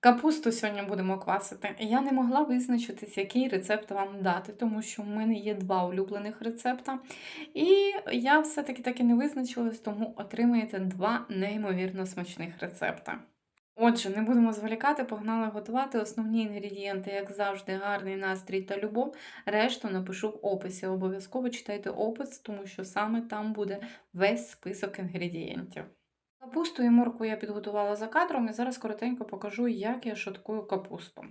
Капусту сьогодні будемо квасити. Я не могла визначитись, який рецепт вам дати, тому що в мене є два улюблених рецепта. І я все-таки так і не визначилась, тому отримаєте два неймовірно смачних рецепта. Отже, не будемо зволікати, погнали готувати основні інгредієнти, як завжди, гарний настрій та любов. Решту напишу в описі. Обов'язково читайте опис, тому що саме там буде весь список інгредієнтів. Капусту і морку я підготувала за кадром і зараз коротенько покажу, як я шаткую капусту.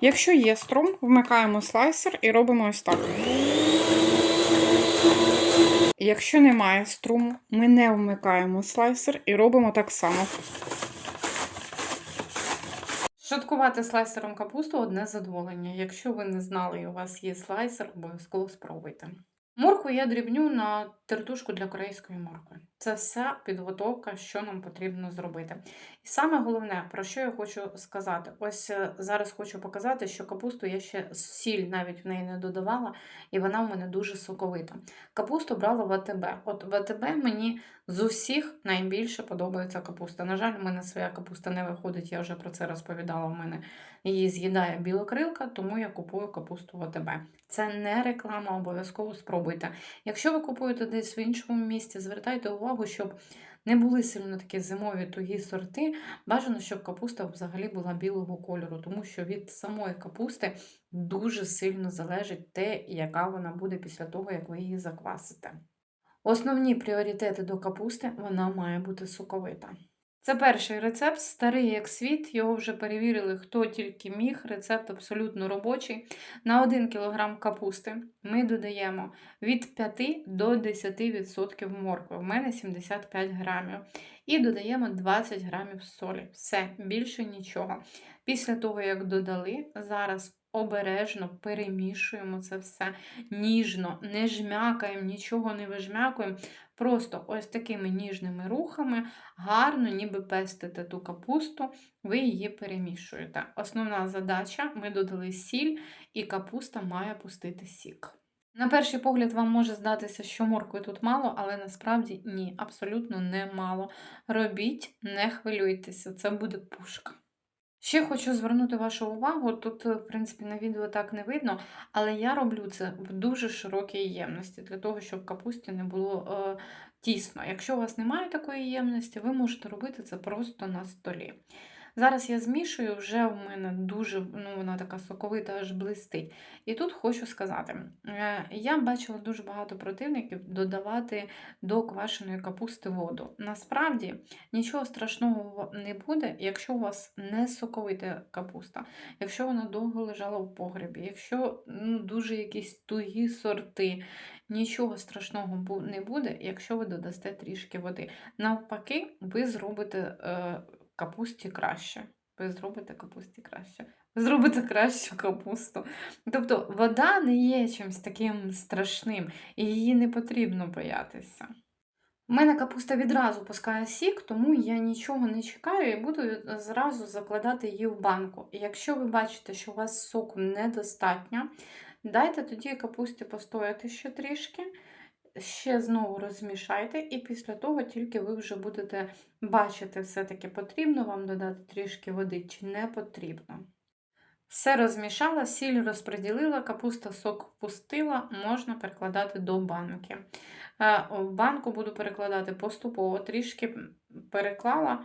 Якщо є струм, вмикаємо слайсер і робимо ось так. Якщо немає струму, ми не вмикаємо слайсер і робимо так само. Шаткувати слайсером капусту одне задоволення. Якщо ви не знали і у вас є слайсер, обов'язково спробуйте. Морку я дрібню на тертушку для корейської моркви. Це вся підготовка, що нам потрібно зробити. І саме головне, про що я хочу сказати, ось е, зараз хочу показати, що капусту я ще сіль навіть в неї не додавала, і вона в мене дуже соковита. Капусту брала в АТБ. От в АТБ мені з усіх найбільше подобається капуста. На жаль, в мене своя капуста не виходить, я вже про це розповідала. У мене її з'їдає білокрилка, тому я купую капусту в АТБ. Це не реклама, обов'язково спробуйте. Якщо ви купуєте десь в іншому місці, звертайте увагу, щоб не були сильно такі зимові тугі сорти. Бажано, щоб капуста взагалі була білого кольору, тому що від самої капусти дуже сильно залежить те, яка вона буде після того, як ви її заквасите. Основні пріоритети до капусти вона має бути соковита. Це перший рецепт, старий як світ, його вже перевірили, хто тільки міг. Рецепт абсолютно робочий. На 1 кг капусти ми додаємо від 5 до 10% моркви. У мене 75 грамів. І додаємо 20 грамів солі. Все, більше нічого. Після того, як додали, зараз обережно перемішуємо це все ніжно, не жмякаємо, нічого не вижмякуємо. Просто ось такими ніжними рухами гарно, ніби пестите ту капусту, ви її перемішуєте. Основна задача: ми додали сіль, і капуста має пустити сік. На перший погляд, вам може здатися, що моркви тут мало, але насправді ні, абсолютно не мало. Робіть, не хвилюйтеся, це буде пушка. Ще хочу звернути вашу увагу, тут, в принципі, на відео так не видно, але я роблю це в дуже широкій ємності, для того, щоб капусті не було е, тісно. Якщо у вас немає такої ємності, ви можете робити це просто на столі. Зараз я змішую, вже в мене дуже ну, вона така соковита, аж блистить. І тут хочу сказати: е, я бачила дуже багато противників додавати до квашеної капусти воду. Насправді нічого страшного не буде, якщо у вас не соковита капуста, якщо вона довго лежала в погребі, якщо ну, дуже якісь тугі сорти. Нічого страшного не буде, якщо ви додасте трішки води. Навпаки, ви зробите е, капусті краще. Ви зробите капусті краще. Ви зробите кращу капусту. Тобто вода не є чимось таким страшним, і її не потрібно боятися. У мене капуста відразу пускає сік, тому я нічого не чекаю і буду зразу закладати її в банку. І якщо ви бачите, що у вас соку недостатньо, дайте тоді капусті постояти ще трішки ще знову розмішайте, і після того тільки ви вже будете бачити, все-таки потрібно вам додати трішки води чи не потрібно. Все розмішала, сіль розподілила, капуста сок впустила, можна перекладати до банки. Е, в банку буду перекладати поступово, трішки переклала,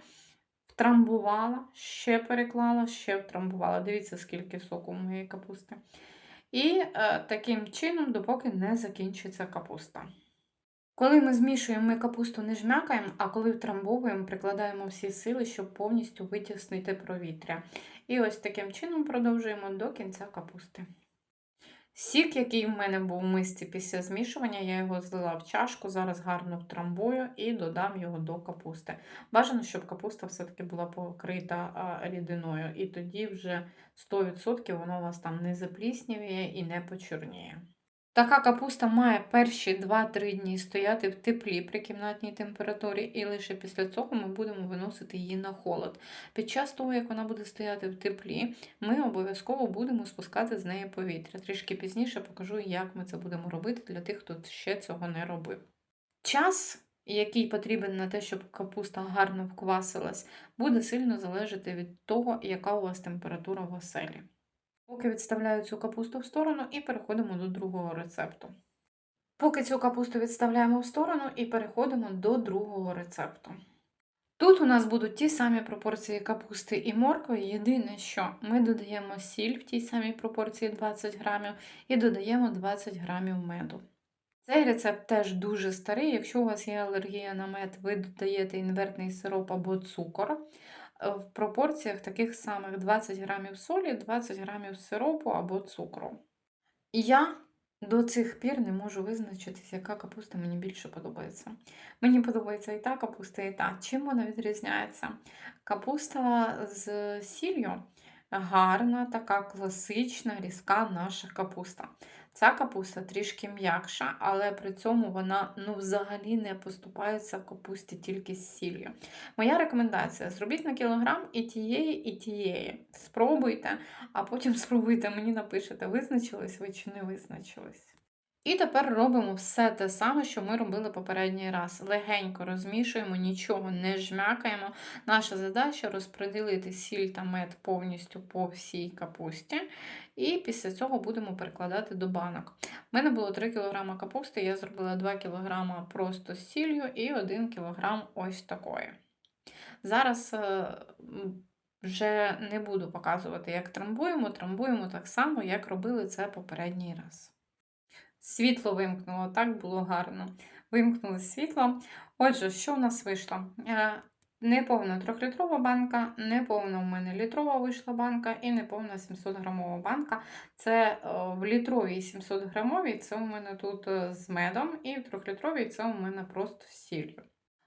втрамбувала, ще переклала, ще втрамбувала. Дивіться, скільки соку моєї капусти. І е, таким чином, допоки не закінчиться капуста. Коли ми змішуємо, ми капусту не жмякаємо, а коли втрамбовуємо, прикладаємо всі сили, щоб повністю витіснити провітря. І ось таким чином продовжуємо до кінця капусти. Сік, який в мене був в мисці після змішування, я його злила в чашку, зараз гарно втрамбую і додам його до капусти. Бажано, щоб капуста все-таки була покрита рідиною, і тоді вже 100% воно у вас там не запліснює і не почорніє. Така капуста має перші 2-3 дні стояти в теплі при кімнатній температурі, і лише після цього ми будемо виносити її на холод. Під час того, як вона буде стояти в теплі, ми обов'язково будемо спускати з неї повітря. Трішки пізніше покажу, як ми це будемо робити для тих, хто ще цього не робив. Час який потрібен на те, щоб капуста гарно вквасилась, буде сильно залежати від того, яка у вас температура в оселі. Поки відставляю цю капусту в сторону і переходимо до другого рецепту. Поки цю капусту відставляємо в сторону і переходимо до другого рецепту. Тут у нас будуть ті самі пропорції капусти і моркви. Єдине, що ми додаємо сіль в тій самій пропорції 20 грамів і додаємо 20 грамів меду. Цей рецепт теж дуже старий. Якщо у вас є алергія на мед, ви додаєте інвертний сироп або цукор в пропорціях таких самих 20 грамів солі, 20 грамів сиропу або цукру. І Я до цих пір не можу визначитись, яка капуста мені більше подобається. Мені подобається і та капуста, і та. Чим вона відрізняється? Капуста з сіллю гарна, така класична, різка наша капуста. Ця капуста трішки м'якша, але при цьому вона ну, взагалі не поступається в капусті тільки з сіллю. Моя рекомендація: зробіть на кілограм і тієї, і тієї. Спробуйте, а потім спробуйте, мені напишете, визначились ви чи не визначились. І тепер робимо все те саме, що ми робили попередній раз. Легенько розмішуємо, нічого не жмякаємо. Наша задача розподілити сіль та мед повністю по всій капусті. І після цього будемо перекладати до банок. У мене було 3 кг капусти, я зробила 2 кг просто з сіллю і 1 кг ось такої. Зараз е, вже не буду показувати, як трамбуємо. Трамбуємо так само, як робили це попередній раз. Світло вимкнуло, так було гарно. Вимкнули світло. Отже, що в нас вийшло? Е, Неповна 3-літрова банка, неповна у мене літрова вийшла банка і неповна 700 грамова банка. Це е, в літровій 700 грамовій, це у мене тут е, з медом, і в 3-літровій це у мене просто з сіллю.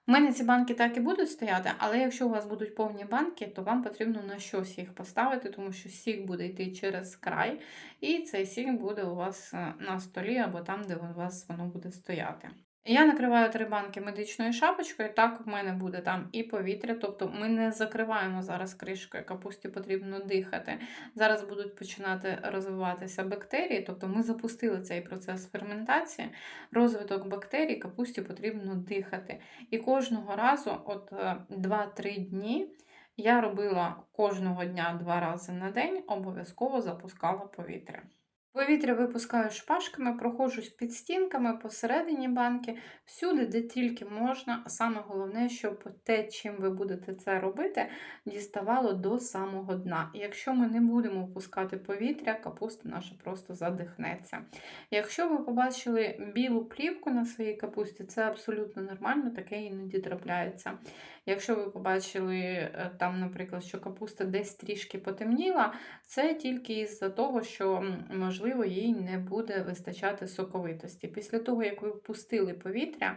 У мене ці банки так і будуть стояти, але якщо у вас будуть повні банки, то вам потрібно на щось їх поставити, тому що сік буде йти через край, і цей сік буде у вас е, на столі або там, де у вас воно буде стояти. Я накриваю три банки медичною шапочкою, так в мене буде там і повітря, тобто ми не закриваємо зараз кришкою, капусті потрібно дихати. Зараз будуть починати розвиватися бактерії, тобто ми запустили цей процес ферментації, розвиток бактерій, капусті потрібно дихати. І кожного разу, от 2-3 дні, я робила кожного дня два рази на день, обов'язково запускала повітря. Повітря випускаю шпажками, проходжусь під стінками, посередині банки, всюди, де тільки можна. А саме головне, щоб те, чим ви будете це робити, діставало до самого дна. І якщо ми не будемо впускати повітря, капуста наша просто задихнеться. Якщо ви побачили білу плівку на своїй капусті, це абсолютно нормально, таке іноді трапляється. Якщо ви побачили, е, там, наприклад, що капуста десь трішки потемніла, це тільки із-за того, що, можливо, їй не буде вистачати соковитості. Після того, як ви впустили повітря,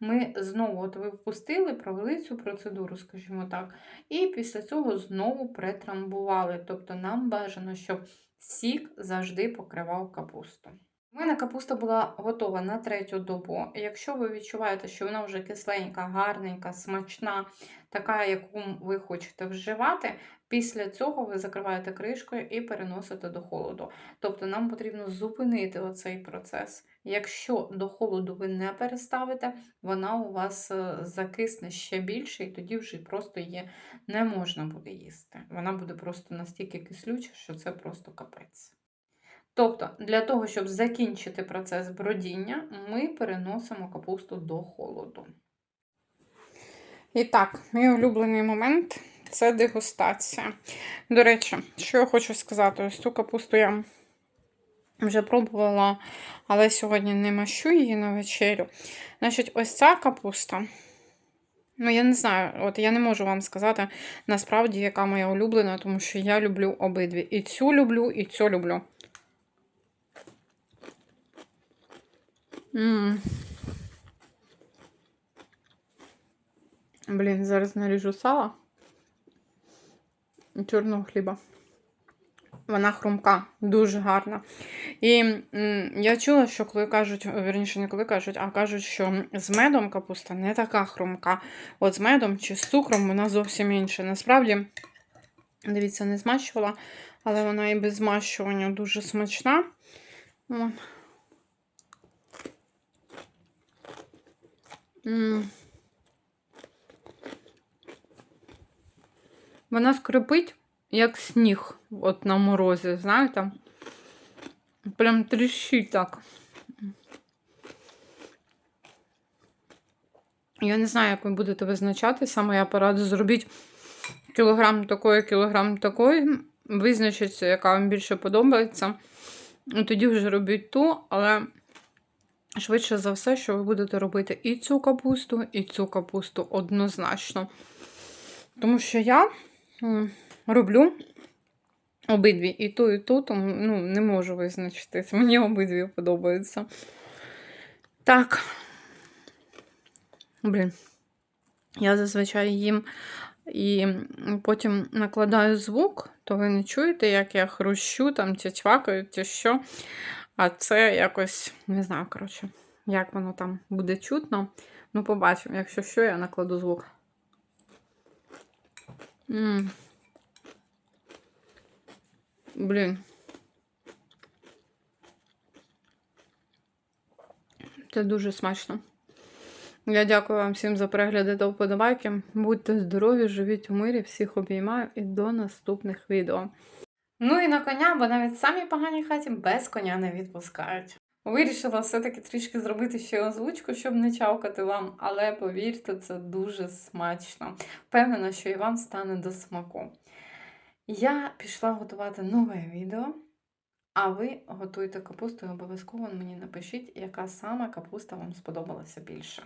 ми знову от ви впустили, провели цю процедуру, скажімо так, і після цього знову претрамбували. Тобто нам бажано, щоб сік завжди покривав капусту. У мене капуста була готова на третю добу. Якщо ви відчуваєте, що вона вже кисленька, гарненька, смачна, така, яку ви хочете вживати, після цього ви закриваєте кришкою і переносите до холоду. Тобто нам потрібно зупинити оцей процес. Якщо до холоду ви не переставите, вона у вас е, закисне ще більше, і тоді вже просто її не можна буде їсти. Вона буде просто настільки кислюча, що це просто капець. Тобто, для того, щоб закінчити процес бродіння, ми переносимо капусту до холоду. І так, мій улюблений момент це дегустація. До речі, що я хочу сказати, ось цю капусту я вже пробувала, але сьогодні не мащу її на вечерю. Значить, ось ця капуста. Ну, я не знаю, от я не можу вам сказати насправді, яка моя улюблена, тому що я люблю обидві. І цю люблю, і цю люблю. М Блін, зараз наріжу сало чорного хліба. Вона хрумка, дуже гарна. І я чула, що коли кажуть, верніше, не коли кажуть, а кажуть, що з медом капуста не така хрумка. От з медом чи з цукром вона зовсім інша. Насправді, дивіться, не змащувала, але вона і без змащування дуже смачна. М, Вона скрипить, як сніг, от на морозі, знаєте? Прям тріщить так. Я не знаю, як ви будете визначати. Саме я пораду зробіть кілограм такої, кілограм такої. Визначиться, яка вам більше подобається. І тоді вже робіть ту, але швидше за все, що ви будете робити і цю капусту, і цю капусту однозначно. Тому що я роблю обидві і ту, і ту, тому ну, не можу визначитись. Мені обидві подобаються. Так. Блін. Я зазвичай їм і потім накладаю звук, то ви не чуєте, як я хрущу, там, чи чвакаю, чи що. А це якось, не знаю, коротше, як воно там буде чутно. Ну, побачимо, якщо що, я накладу звук. М Блін. Це дуже смачно. Я дякую вам всім за перегляди та вподобайки. Будьте здорові, живіть у мирі, всіх обіймаю і до наступних відео. Ну і на коня, бо навіть самі погані хаті без коня не відпускають. Вирішила все-таки трішки зробити ще озвучку, щоб не чавкати вам, але повірте, це дуже смачно. Впевнена, що і вам стане до смаку. Я пішла готувати нове відео. А ви готуйте капусту і обов'язково мені напишіть, яка саме капуста вам сподобалася більше.